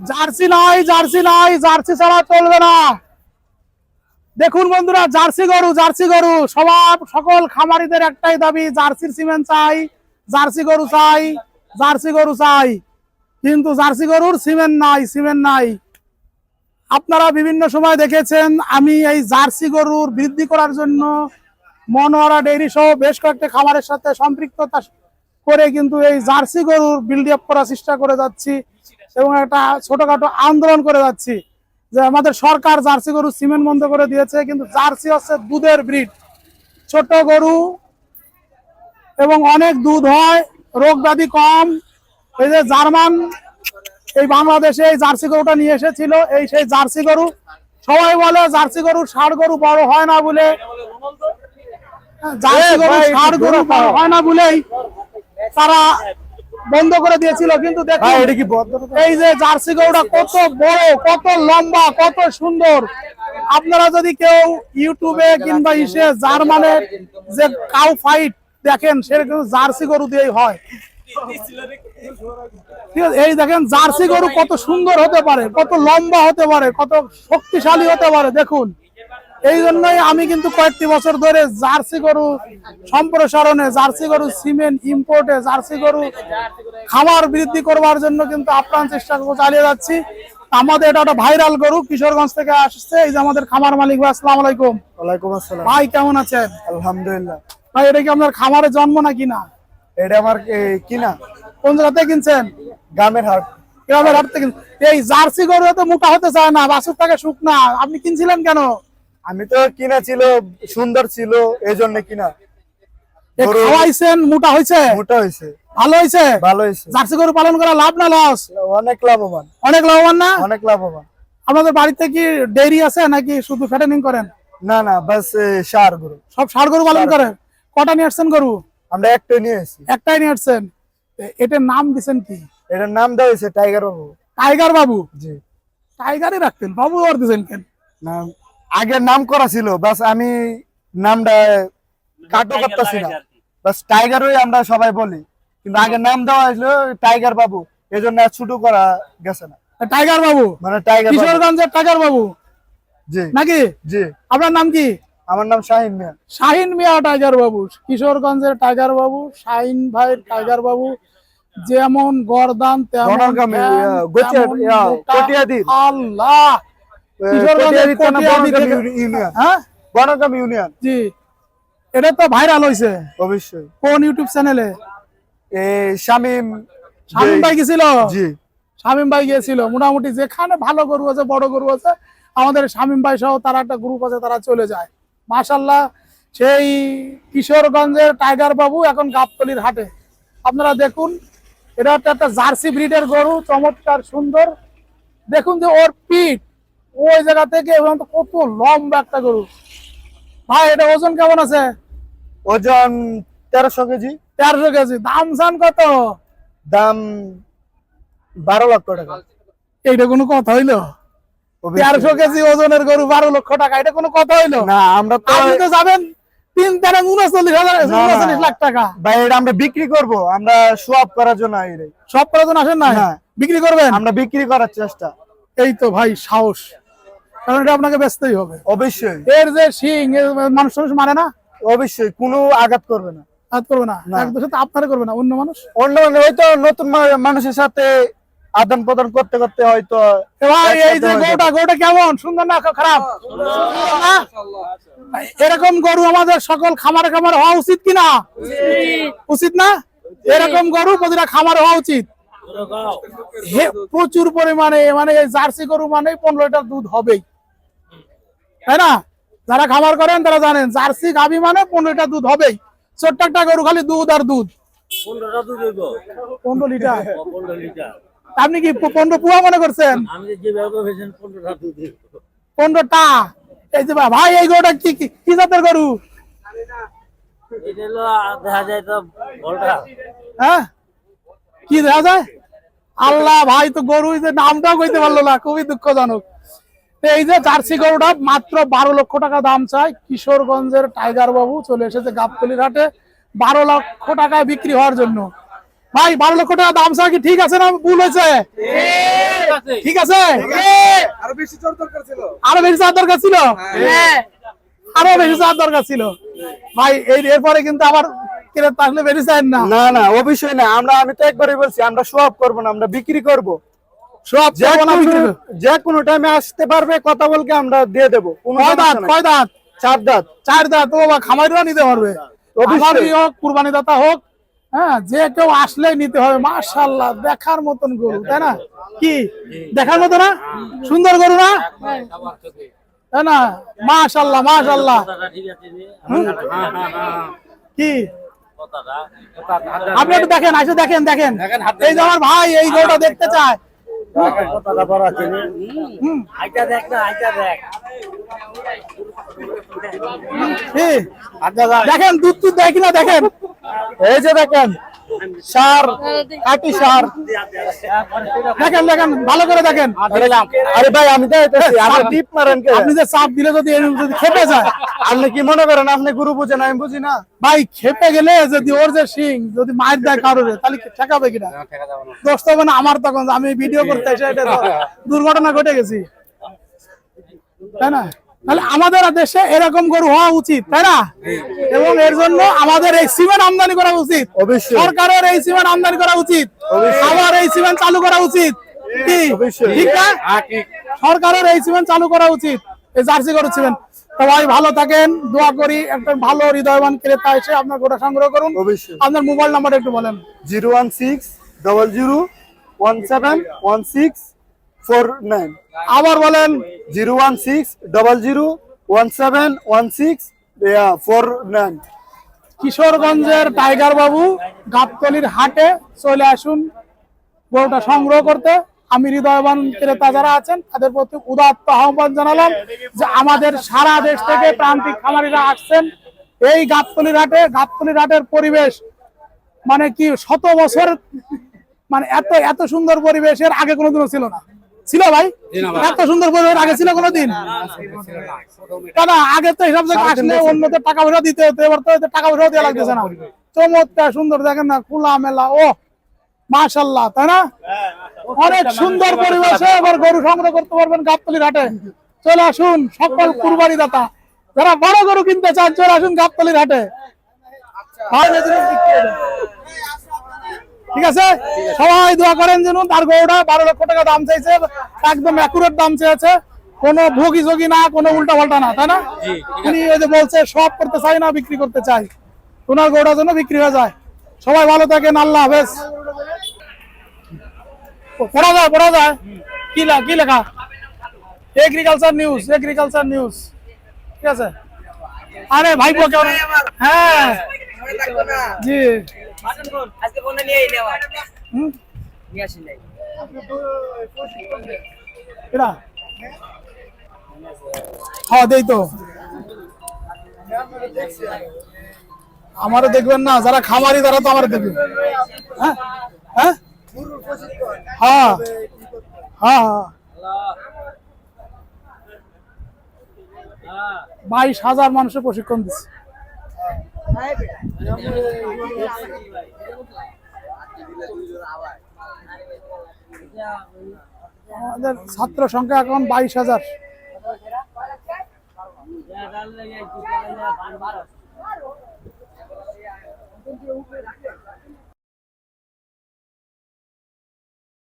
Jersey নাই jersey নাই, jersey ছাড়া চলবে না। দেখুন বন্ধুরা, জার্সি গরু জার্সি গরু। সবার, সকল খামারিদের একটাই দাবি, জার্সির সিমেন্ট চাই, জার্সি গরু চাই, জার্সি গরু চাই। কিন্তু জার্সি গরুর সিমেন্ট নাই সিমেন্ট নাই। আপনারা বিভিন্ন সময় দেখেছেন, আমি এই জার্সি গরুর বৃদ্ধি করার জন্য মনোয়ারা ডেইরি সহ বেশ কয়েকটি খামারের সাথে সম্পৃক্ততা করে কিন্তু এই জার্সি গরুর বিল্ড আপ করার চেষ্টা করে যাচ্ছি। এবং একটা ছোটখাটো আন্দোলন করে যাচ্ছি। যে আমাদের সরকার জার্সি গরু সিমেন্ট বন্ধ করে দিয়েছে কিন্তু জার্সি হচ্ছে দুধের ব্রিড। ছোট গরু এবং অনেক দুধ হয় রোগ ব্যাধি কম। এই যে জার্মান এই বাংলাদেশে এই জার্সি গরুটা নিয়ে এসেছিল এই সেই জার্সি গরু। সবাই বলে জার্সি গরু ষাড় গরু বড় হয় না বলে। জার্সি গরু ষাড় গরু বড় হয় না বলেই তারা বন্ধ করে দিয়েছিল কিন্তু দেখুন এই যে জার্সি গরুটা কত বড় কত লম্বা কত সুন্দর। আপনারা যদি কেউ ইউটিউবে কিংবা ইসে জার্মানের যে কাউ ফাইট দেখেন কিন্তু জার্সি গরু দিয়েই হয়। ঠিক আছে এই দেখেন জার্সি গরু কত সুন্দর হতে পারে কত লম্বা হতে পারে কত শক্তিশালী হতে পারে দেখুন। এই জন্যই আমি কিন্তু কয়েকটি বছর ধরে জার্সি গরু সম্প্রসারণে জার্সি গরু সিমেন্ট ইম্পোর্টে জার্সি গরু খামার বৃদ্ধি করবার জন্য কিন্তু আপ্রাণ চেষ্টা চালিয়ে যাচ্ছি। আমাদের এটা একটা ভাইরাল গরু কিশোরগঞ্জ থেকে আসছে। এই যে আমাদের খামার মালিক ভাই আসসালামু আলাইকুম। ওয়ালাইকুম আসসালাম। ভাই কেমন আছেন? আলহামদুলিল্লাহ। ভাই এটা কি আপনার খামারে জন্ম না এটা আমার কিনা? কোন জায়গাতে কিনছেন? গ্রামের হাট। গ্রামের হাট থেকে এই জার্সি গরু এত মোটা হতে চায় না বাছুর থাকে শুকনা। আপনি কিনছিলেন কেন? আমি তো কিনা ছিল সুন্দর ছিল এই জন্য কিনা খাওয়াইছেন মোটা হয়েছে মোটা হয়েছে ভালো হয়েছে ভালো হয়েছে জার্সি গরু পালন করা লাভ না লস? অনেক লাভবান। অনেক লাভবান না? অনেক লাভবান। আপনাদের বাড়িতে কি ডেইরি আছে নাকি শুধু ফ্যাটেনিং করেন? না না বাস সার গরু। সব সার গরু পালন করেন? কটা নিয়ে আসছেন গরু? আমরা একটা নিয়ে এসেছি একটাই নিয়ে আসছেন। এটার নাম দিছেন কি? এটার নাম দেওয়া হয়েছে টাইগার বাবু। টাইগার বাবু? জি। টাইগারই রাখতেন। বাবু আর দিছেন কেন? নাম আগে নাম করা ছিল বাস আমি নামটা কাটো করতেছি না। বাস টাইগারই আমরা সবাই বলি কিন্তু আগে নাম দেওয়া হয়েছিল টাইগার বাবু এই জন্য আর ছোট করা গেছে না। টাইগার বাবু? মানে টাইগার কিশোরগঞ্জের টাইগার বাবু? জি। নাকি? জি। আপনার নাম কি? আমার নাম শাহিন মিয়া। শাহিন মিয়া টাইগার বাবু। কিশোরগঞ্জের টাইগার বাবু শাহিন ভাই টাইগার বাবু। যেমন গরদান তেমন। আল্লাহ। ইউনিয়ন হ্যাঁ? বনগাম ইউনিয়ন। জি। এটা তো ভাইরাল হয়েছে অবশ্যই। কোন ইউটিউব চ্যানেলে? এই শামিম শামিম ভাই গেছিল? জি। শামিম ভাই গিয়েছিল মোটামুটি যেখানে ভালো গরু আছে বড় গরু আছে আমাদের শামিম ভাই সহ তারা একটা গ্রুপ আছে তারা চলে যায়। মাশাল্লাহ সেই কিশোরগঞ্জের টাইগার বাবু এখন গাবতলির হাটে। আপনারা দেখুন এটা একটা জার্সি ব্রিডের গরু চমৎকার সুন্দর। দেখুন যে ওর পিঠ ওই জায়গা থেকে এবং কত লম্বা একটা গরু। ভাই এটা ওজন কেমন আছে? ওজন তেরোশো কেজি। তেরোশো কেজি। দাম সান কত? দাম বারো লক্ষ টাকা। এইটা কোনো কথা হইল? তেরোশো কেজি ওজনের গরু বারো লক্ষ টাকা এটা কোনো কথা হইল? না আমরা তো আপনি তো যাবেন তিন তেরো উনচল্লিশ হাজার। উনচল্লিশ লাখ টাকা। ভাই এটা আমরা বিক্রি করব। আমরা আপ করার জন্য। সব প্রয়োজন আসেন না না। বিক্রি করবেন? আমরা বিক্রি করার চেষ্টা। এই তো ভাই সাহস। কারণ এটা আপনাকে ব্যস্তই হবে। অবশ্যই। এর যে শিং মানুষ মানুষ মানে না? অবশ্যই কোনো আঘাত করবে না। হাত করবে না। একদম সাথে আপনারা করবে না অন্য মানুষ? অন্য মানে হয়তো নতুন মানুষের সাথে আদান প্রদান করতে করতে হয়তো ভাই এই যে। গরুটা গরুটা কেমন? সুন্দর না খারাপ? এরকম গরু আমাদের সকল খামারে খামার হওয়া উচিত কিনা উচিত না? এরকম গরু প্রতিটা খামার হওয়া উচিত। প্রচুর পরিমাণে মানে জার্সি গরু মানে পনেরো লিটার দুধ হবেই। তাই না? যারা খামার করেন তারা জানেন জার্সি গাভি মানে পনেরো লিটার দুধ হবেই। ছোট্ট একটা গরু খালি দুধ আর দুধ। পনেরো লিটার? আপনি কি পনেরো পুয়া মনে করছেন? পনেরোটা এই যে ভাই এই গরুটা কি কি- জাতের গরু? দেখা যায় তো হ্যাঁ? কি দেখা যায়? আল্লাহ ভাই তো গরু যে নামটাও কইতে পারল না খুবই দুঃখজনক। এই যে জার্সি গরুটা মাত্র বারো লক্ষ টাকা দাম চায় কিশোরগঞ্জের টাইগার বাবু চলে এসেছে গাবতলির হাটে বারো লক্ষ টাকায় বিক্রি হওয়ার জন্য। ভাই বারো লক্ষ টাকা দাম চায় কি ঠিক আছে না ভুল হয়েছে? ঠিক আছে? আরও বেশি জোর দরকার ছিল। আরও বেশি চার দরকার ছিল? হ্যাঁ। আরও বেশি চার দরকার ছিল। ভাই এই এরপরে কিন্তু আবার চান না। না না অবশ্যই না। আমরা আমি তো একবারই বলছি আমরা সোয়াব করব না আমরা বিক্রি করব। সব যে কোনো টাইমে আসতে পারবে কথা বলকে আমরা দিয়ে দেবো। কয় দাঁত কয় দাঁত? চার দাঁত। চার দাঁত? ও বা খামারিরা নিতে পারবে। অবশ্যই। হোক কুরবানি দাতা হোক হ্যাঁ যে কেউ আসলেই নিতে হবে। মাশাল্লাহ দেখার মতন গরু তাই না? কি? দেখার মতো না? সুন্দর গরু না? তাই না? মাশাল্লাহ মাশাল্লাহ কি? আপনি একটু দেখেন আসে দেখেন দেখেন। এই যে আমার ভাই এই গরুটা দেখতে চায়। দেখ কি? দেখেন দুধ দুধ দেয় কিনা দেখেন। এই যে দেখেন সার কাটি সার। দেখেন দেখেন ভালো করে দেখেন। আরে ভাই আমি তো আপনি টিপ মারেন আপনি যে চাপ দিলে যদি যদি খেপে যায়। আপনি কি মনে করেন আপনি গুরু বুঝেন আমি বুঝি না? ভাই খেপে গেলে যদি ওর যে সিং যদি মায়ের দেয় কারোর তাহলে কি ঠেকাবে কিনা? দোষ তো মানে আমার তখন আমি ভিডিও করতে এসে এটা দুর্ঘটনা ঘটে গেছি। তাই না? তাহলে আমাদের দেশে এরকম গরু হওয়া উচিত তাই না? এবং এর জন্য আমাদের এই সিমেন্ট আমদানি করা উচিত। অবশ্যই। সরকারের এই সিমেন্ট আমদানি করা উচিত। আবার এই সিমেন্ট চালু করা উচিত। ঠিক না? সরকারের এই সিমেন্ট চালু করা উচিত। এই জার্সি গরু সিমেন্ট। সবাই ভালো থাকেন দোয়া করি একটা ভালো হৃদয়বান ক্রেতা এসে আপনার গোটা সংগ্রহ করুন। অবশ্যই। আপনার মোবাইল নাম্বার একটু বলেন। Zero one six double zero one seven one six four nine. আবার বলেন, zero one six, double zero, one seven, one six four nine. কিশোরগঞ্জের টাইগার বাবু গাবতলির হাটে চলে আসুন গরুটা সংগ্রহ করতে। আমি হৃদয়বান ক্রেতা যারা আছেন, তাদের প্রতি উদাত্ত আহ্বান জানালাম যে আমাদের সারা দেশ থেকে প্রান্তিক খামারিরা আসছেন। এই গাবতলির হাটে, গাবতলির হাটের পরিবেশ মানে কি শত বছর মানে এত এত সুন্দর পরিবেশের আগে কোনোদিনও ছিল না। ছিল ভাই? এত সুন্দর পরিবেশ আগে ছিল কোনোদিন? দাদা আগে তো হিসাব থেকে আসলে অন্যদের টাকা পয়সা দিতে হতো এবার তো টাকা পয়সা দেওয়া লাগতেছে না। চমৎকার সুন্দর দেখেন না খোলা মেলা ও মাশাল্লাহ তাই না? অনেক সুন্দর পরিবেশে এবার গরু সংগ্রহ করতে পারবেন গাবতলির হাটে। চলে আসুন সকল কুরবানি দাতা। যারা বড় গরু কিনতে চান চলে আসুন গাবতলির হাটে। ভাই, বেশি দিন টিকতে হবে। ঠিক আছে সবাই দোয়া করেন যেন তার গরুটা বারো লক্ষ টাকা দাম চাইছে একদম অ্যাকুরেট দাম চেয়েছে কোনো ভোগি যোগী না কোনো উল্টা পাল্টা না তাই না উনি ওই যে বলছে সব করতে চাই না বিক্রি করতে চাই ওনার গরুটার জন্য বিক্রি হয়ে যায় সবাই ভালো থাকেন আল্লাহ হাফেজ পড়া যায় পড়া যায় কি কি লেখা এগ্রিকালচার নিউজ এগ্রিকালচার নিউজ ঠিক আছে আরে ভাই কেমন হ্যাঁ জি আজকে ফোনে নিয়ে এলি আমার নিয়ে আসি নাই। এরা হ্যাঁ দেই তো। আমারও দেখবেন না যারা খামারি তারা তো আমার দেখবে। হ্যাঁ? হ্যাঁ? হ্যাঁ। হ্যাঁ হ্যাঁ। বাইশ হাজার মানুষের প্রশিক্ষণ দিচ্ছে। আমাদের ছাত্র সংখ্যা এখন বাইশ হাজার।